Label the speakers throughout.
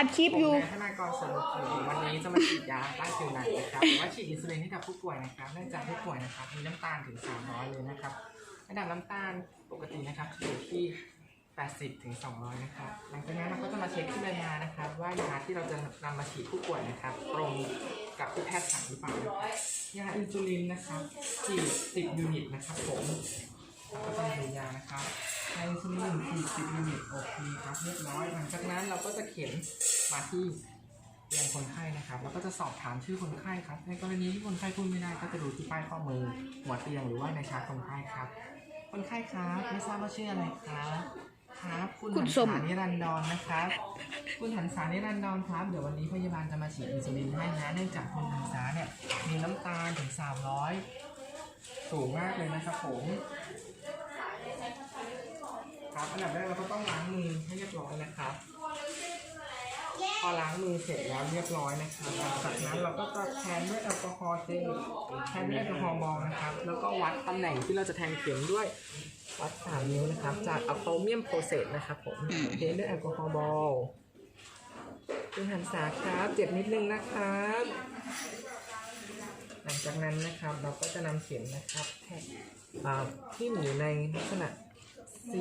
Speaker 1: อัดคลิปอยู่
Speaker 2: ผมนายธนากรสรุปผลวันนี้จะมาฉีดยาต้านผิวหนังนะครับหรือว่าฉีดอินซูลินให้กับผู้ป่วยนะครับ เนื่องจากผู้ป่วยนะครับมีน้ำตาลถึง 300 เลยนะครับ ระดับน้ำตาลปกตินะครับอยู่ที่ 80 ถึง 200 นะครับ หลังจากนั้นเราก็จะมาเช็คที่ใบยานะครับ ว่ายาที่เราจะนำมาฉีดผู้ป่วยนะครับ ตรงกับที่แพทย์สั่งหรือเปล่านะครับยาอินซูลินนะครับฉีด10ยูนิตนะครับผม ก็จะมาดูยานะครับยาอินซูลินฉีด10ยูนิตโอเคครับเรียบร้อยหลังจากนั้นเราก็จะเข็นมาที่เตียงคนไข้นะครับ แล้วก็จะสอบถามชื่อคนไข้ครับ ในกรณีที่คนไข้พูดไม่ได้ก็จะดูที่ป้ายข้อมือ หัวเตียงหรือว่าในชาร์ตคนไข้ครับ คนไข้ครับไม่ทราบว่าชื่ออะไรครับครับคุณหัน
Speaker 1: สา
Speaker 2: นิรันดรนะครับ คุณหันษานิรันดรครับ เดี๋ยววันนี้พยาบาลจะมาฉีดอินซูลินให้นะ เนื่องจากคุณหันษาเนี่ยมีน้ำตาลถึง300สูงมากเลยนะครับผม ครับ อันดับแรกเราก็ต้องล้างมือให้เรียบร้อยนะครับพอล้างมือเสร็จแล้วเรียบร้อยนะครับหลังจากนั้นเราก็จะแทนด้วยแอลกอฮอล์เจลแทนด้วยแอลกอฮอล์มอลนะครับ แล้วก็วัดตำแหน่งที่เราจะแทงเข็มด้วยวัด3นิ้วนะครับ จากอะโครเมียมโปรเซสนะครับผมเทด้วยแอลกอฮอล์บอลคุณหันษาครับ เจ็บนิดนึงนะครับ หลังจากนั้นนะครับเราก็จะนำเข็มนะครับแทะอ่าที่หมูในลักษณะ 4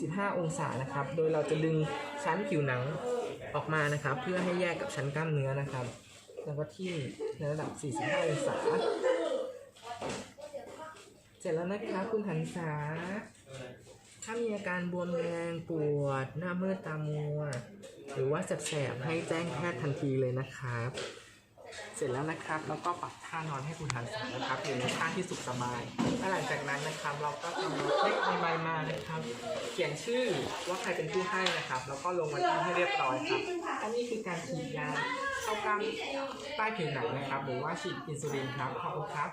Speaker 2: 15 องศานะครับ โดยเราจะดึงชั้นผิวหนังออกมานะครับ เพื่อให้แยกกับชั้นกล้ามเนื้อนะครับแล้วก็ที่ในระดับ 45 องศา เสร็จแล้วนะคะคุณหันษา ถ้ามีอาการบวมแดงปวด หน้ามืดตามัว หรือว่าแสบๆให้แจ้งแพทย์ทันทีเลยนะครับ เสร็จแล้วนะครับ แล้วก็ปรับท่านอนให้คุณหันศานะครับอยู่ในท่าที่สุขสบายและหลังจากนั้นนะครับเราก็จะมาเล็กในใบมานะครับ เขียนชื่อว่าใครเป็นผู้ให้นะครับ แล้วก็ลงวันที่ให้เรียบร้อยครับอันนี้คือการฉีดยาเข้ากล้ามใต้ผิวหนังนะครับ หรือว่าฉีดอินซูลินครับขอบคุณครับ